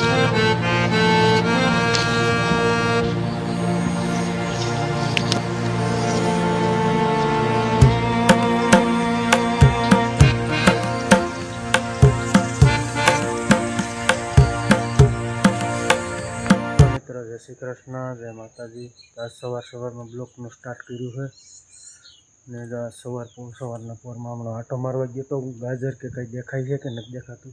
મિત્ર, જય શ્રી કૃષ્ણ, જય માતાજી. આજ સવાર સવારમાં બ્લોકનું સ્ટાર્ટ કર્યું છે. ને સવાર સવારના પોરમાં હમણાં આટો મારવા ગયો તો ગાજર કે કંઈ દેખાય છે કે નથી દેખાતું?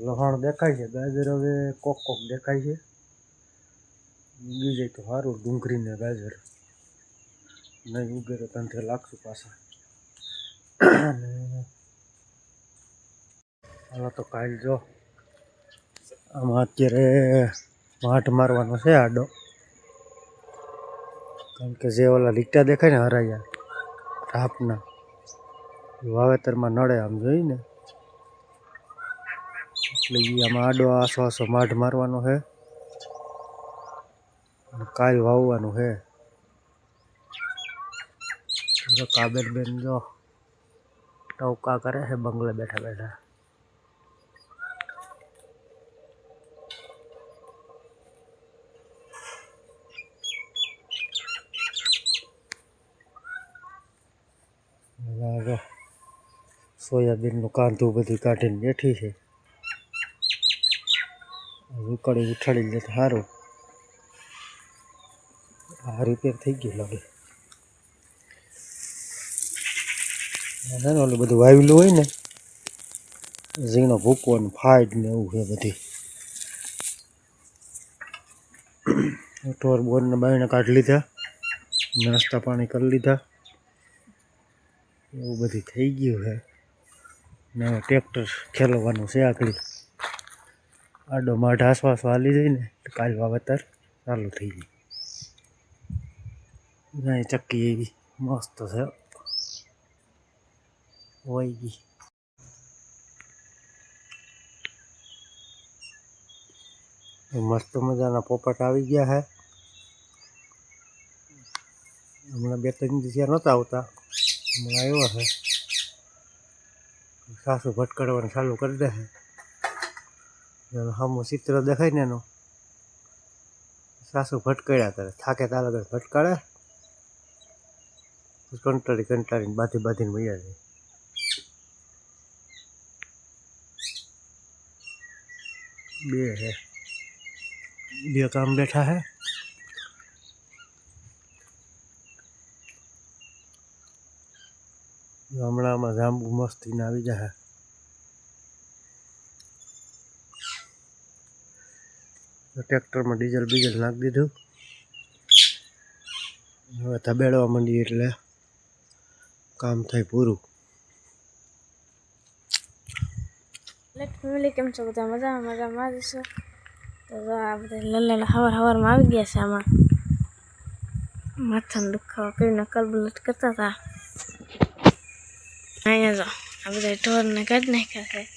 લહાણ દેખાય છે, ગાજર હવે કોક કોક દેખાય છે. ઉગી જાય તો સારું ડુંગળી ને ગાજર. નહીં ઉગે તો તંત્ર લાગશું પાછા. હાલો તો કાલ જો. આમાં અત્યારે માટ મારવાનો છે આડો. કારણ કે જે ઓલા લીટા દેખાય ને હરાયા ઢાપના વાવેતરમાં નડે આમ જોઈને. એટલે એ આમાં આડો આસો આસો માઢ મારવાનો છે કાલ વાવવાનું છે જો કાબેલ બેન જો ટવકા કરે છે બંગલે બેઠા બેઠા. સોયાબીનનું કાંધું બધું કાઢીને બેઠી છે. ઉકળી ઉઠાડી લે તો સારું આ રિપેર થઈ ગયું લાગે ઓલું બધું વાવેલું હોય ને, ઝીણો ભૂકો ને ફાઇડ ને એવું છે બધી. ટોર બોરને બાયને કાઢી લીધા, નાસ્તા પાણી કરી લીધા. એવું બધું થઈ ગયું છે. ને ટ્રેક્ટર ખેલવાનું છે આગળ. આડો માઢ આસપાસ વાલી જાય ને, તો કાલ વાવેતર ચાલુ થઈ જાય અહીં ચક્કી એવી મસ્ત છે. વહી ગઈ. મસ્ત મજાના પોપટ આવી ગયા હે. હમણાં બે ત્રણ દિવસ નહોતા આવતા. હમણાં આવ્યા છે સાસુ ભટકડવાનું ચાલુ કરી દે છે સામું ચિત્ર દેખાય ને એનું. સાસુ ભટકાડ્યા કરે. થાકે તારા આગળ ભટકાડે. કંટાળી કંટાળીને બાંધી બાંધીને વૈયા જાય. બે હે. બે કામ બેઠા હે. આમાં જાંબુ મસ્તીને આવી જશે ટ્રેક્ટરમાં ડીઝલ બીજલ નાખી દીધું. હવે ધબેડવા માંડી એટલે કામ થાય પૂરું. ફેમિલી કેમ છો? બધા મજા મજામાં જ છો? તો જો આ બધા લલ્લા હવાર હવારમાં આવી ગયા છે આમાં. માથાને દુખાવો કરીને કલબલટ કરતા હતા. અહીંયા જો, આ બધા ઢોરને કાઢી નાખ્યા છે.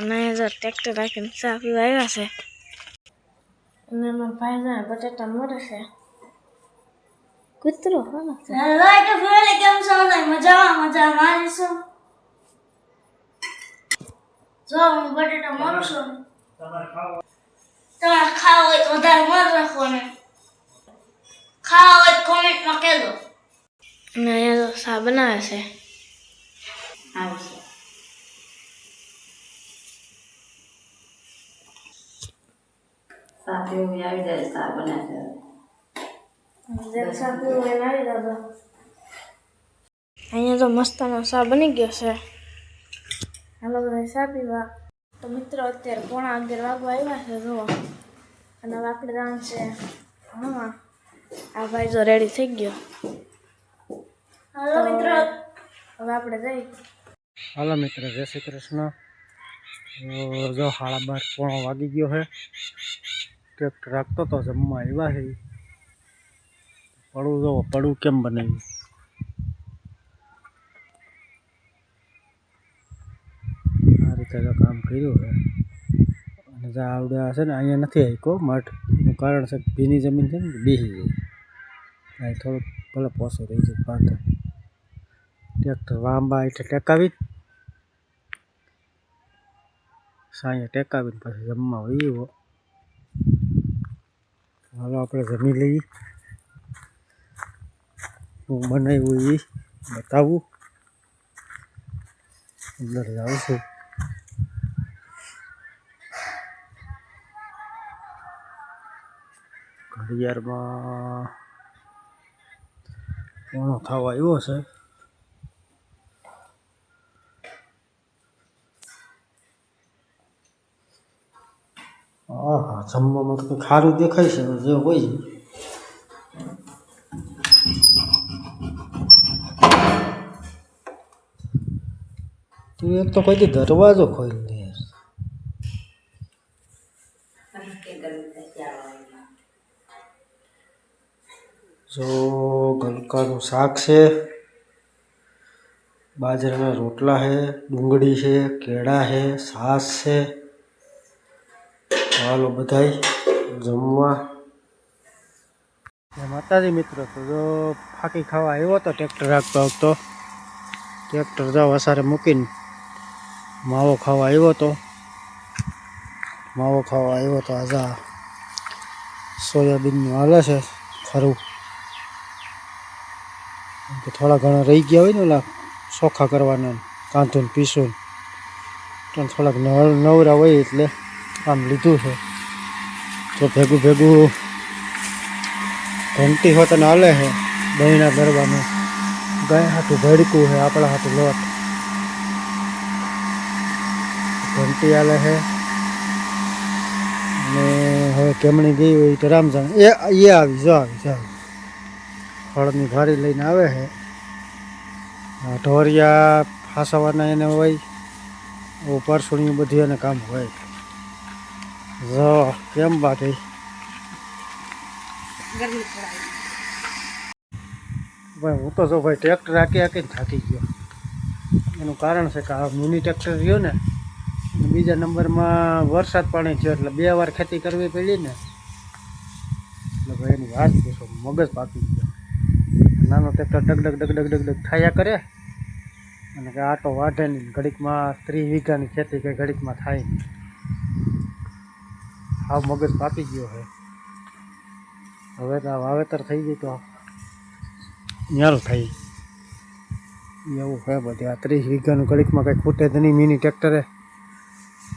અને જો ટ્રેક્ટર રાખીને ચા પીવા આવ્યા છે. અને એમાં ભાઈ જાય બટાટા મોરે છે. કૂતરો હા એટલે ફેમિલી કેમ છો મજામાં મજામાં. જ છો જો હું બટેટા મારું છું. તમારે ખાવા હોય તો વધારે મત રાખો ને ખાવા હોય તો કોમેન્ટમાં કહેજો. અને અહીંયા જો સા બનાવે છે. આવશે સાથે આવી જાય ચા બનાવે આવી જતો અહીંયા તો મસ્તનો ચા બની ગયો છે હાલો બધા ચા પીવા તો મિત્રો અત્યારે પોણા અગિયાર વાગવા આવ્યા છે જુઓ અને હવે આપણે જવાનું છે ભણવા આ ભાઈ જો રેડી થઈ ગયો હાલો મિત્રો હવે આપણે જઈ હાલો મિત્ર જય શ્રી કૃષ્ણ જો સાડા બાર પોણો વાગી ગયો છે ટ્રેક્ટર રાખતો તો જમવા આવ્યા છે પડું જો, પડું કેમ બનાવ્યું આ રીતે કામ કર્યું છે અને જે આવડ્યા છે ને, અહીંયા નથી આવ્યો મઠ. એનું કારણ છે ભીની જમીન છે ને બેસી ગઈ. અહીં થોડુંક ભલે પોસો રહી જાય પાંચ ટ્રેક્ટર વાંબા એટલે ટેકાવી સાંજે ટેકાવીને પછી જમવા વહીવો હાલો, આપણે જમી લઈએ. હું બનાવ્યું એ બતાવું. અંદર જાઉં છું. ઘડિયાળમાં પોણો થવા આવ્યો છે હા જમવામાં તો ખારું દેખાય છે, જે હોય તું એક તો કોઈ દરવાજો ખોલી દે. જો ગલકાનું શાક છે, બાજરાના રોટલા છે, ડુંગળી છે, કેળા છે, છાશ છે. ચાલો બધાય, જમવા. માતાજી મિત્રો, તો જો ફાંકી ખાવા આવ્યો હતો ટ્રેક્ટર રાખતો હતો ટ્રેક્ટર જાવ અસારે મૂકીને માવો ખાવા આવ્યો હતો માવો ખાવા આવ્યો તો આજા સોયાબીનનું હાલે છે ખરું. કે થોડા ઘણા રહી ગયા હોય ને ઓલા ચોખ્ખા કરવાના કાંધું પીસું ને થોડાક નવ નવરા હોય એટલે આમ લીધું છે. તો ભેગું ભેગું ઘંટી હોત ને હાલે છે દહીંના દરવાનું ગાય હાથું ભડકું છે આપણા હાથું લોટ. ઘંટી હાલે છે અને હવે કેમણી ગઈ હોય તો રામ એ એ આવી, જો આવી, જો ફળની ભારી લઈને આવે છે ઢોરિયા ફાસવાના એને હોય પરસુણી બધી એને કામ હોય. જો કેમ બાકી? ભાઈ હું તો જો ભાઈ ટ્રેક્ટર હાકી હાકીને થાકી ગયો. એનું કારણ છે કે આ મિની ટ્રેક્ટર રહ્યો ને બીજા નંબરમાં વરસાદ પાણી થયો એટલે બે વાર ખેતી કરવી પડી ને એટલે ભાઈ એની વાત પૂછો મગજ પાકી ગયો. નાનો ટ્રેક્ટર ડગ ડગ ડગ ડગ ડગ ડગ થાયા કરે અને કે આટો વાઢે નહીં ઘડીકમાં ત્રીસ વીઘાની ખેતી કે ઘડીકમાં થાય નહીં. હાવ મગજ પાકી ગયો છે. હવે તો વાવેતર થઈ ગયું તો ન્યાલ થઈ એવું છે બધી. આ ત્રીસ વીઘાનું ઘડીકમાં કંઈ ખૂટે જ નહીં મિની ટ્રેક્ટરે.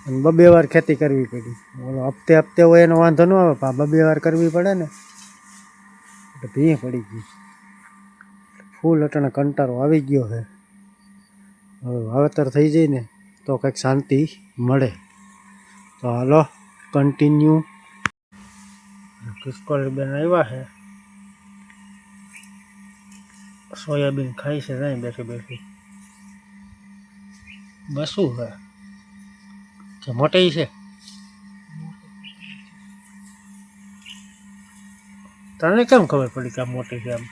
અને બબે વાર ખેતી કરવી પડી. ઓલો હપ્તે હપ્તે હોય એનો વાંધો ન આવે, પણ બબે વાર કરવી પડે ને, એટલે ભીં પડી ગઈ. ફૂલ અટણે કંટારો આવી ગયો છે. હવે વાવેતર થઈ જાય ને, તો કંઈક શાંતિ મળે. તો હાલો. કન્ટિન્યુ કિસ્કોલી બેન આવ્યા છે સોયાબીન ખાઈ છે નહીં બેઠી બેઠી બસું છે કે મોટી છે તને કેમ ખબર પડી કે આ મોટી છે એમ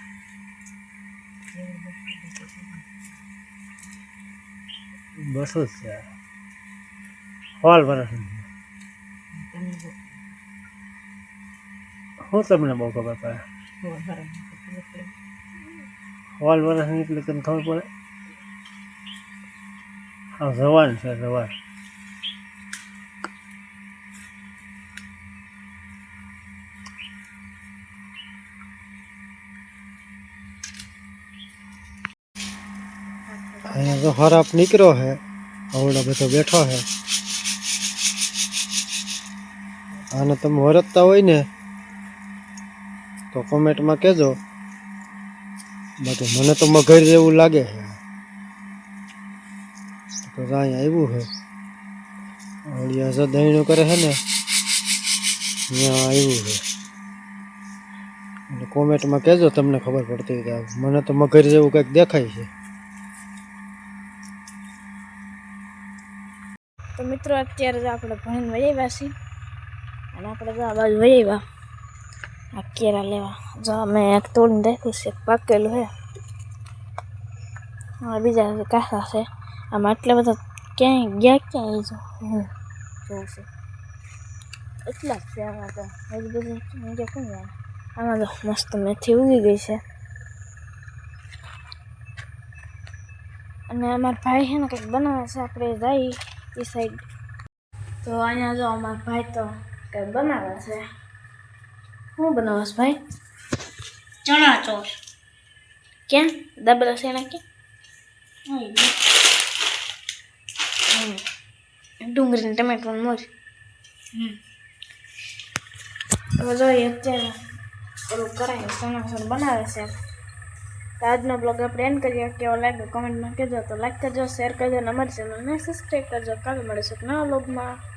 બસો છે હોલ વર્ષની હું તમને બહુ ખબર પડે? હોલ વર્ષની એટલે તમને ખબર પડે? હા જવાન છે, જવાન. અહીંયા તો ખરાબ નીકળ્યો છે આવડો બધો બેઠો છે આને તમે વરતતા હોય ને તો કોમેન્ટમાં કહેજો. બાકી મને તો મગર જેવું લાગે છે. તો ત્યાં આવ્યું છે. ઓળિયા છે, દહીણું કરે છે ને ત્યાં આવ્યું છે. એટલે કોમેન્ટમાં કહેજો તમને ખબર પડતી તો મને તો મગર જેવું કંઈક દેખાય છે. તો મિત્રો, અત્યારે આપણે ભણીને વહી આવ્યા છીએ. અને આપણે તો આ બાજુ વહી આ કેરા લેવા જો અમે એક તોડીને રાખ્યું છે પાકેલું હા બીજા કાસા છે આમાં એટલા બધા ક્યાંય ગયા ક્યાંય જો જોઉં છું એટલા જ છે આમાં તો હજી બધું ક્યાંય કોણ જાણે આમાં તો મસ્ત મેથી ઉગી ગઈ છે અને અમારા ભાઈ છે ને કંઈક બનાવે છે આપણે જઈ એ સાઈડ તો અહીંયા જો અમારા ભાઈ તો કંઈક બનાવે છે શું બનાવશ ભાઈ? ચણા ચોર ક્યાં દાબેલા શેણા ક્યાં હમ. ડુંગળી ને ટમેટું મોર. હમ. હવે જોઈએ અત્યારે પેલું કરાય સમોસા બનાવે છે. આજનો બ્લોગ આપણે એન્ડ કરીએ. કેવો લાગ્યો? કમેન્ટમાં કહેજો. તો લાઈક કરજો શેર કરજો અને અમારી ચેનલને સબસ્ક્રાઈબ કરજો. કાલે મળીશું નવા બ્લોગમાં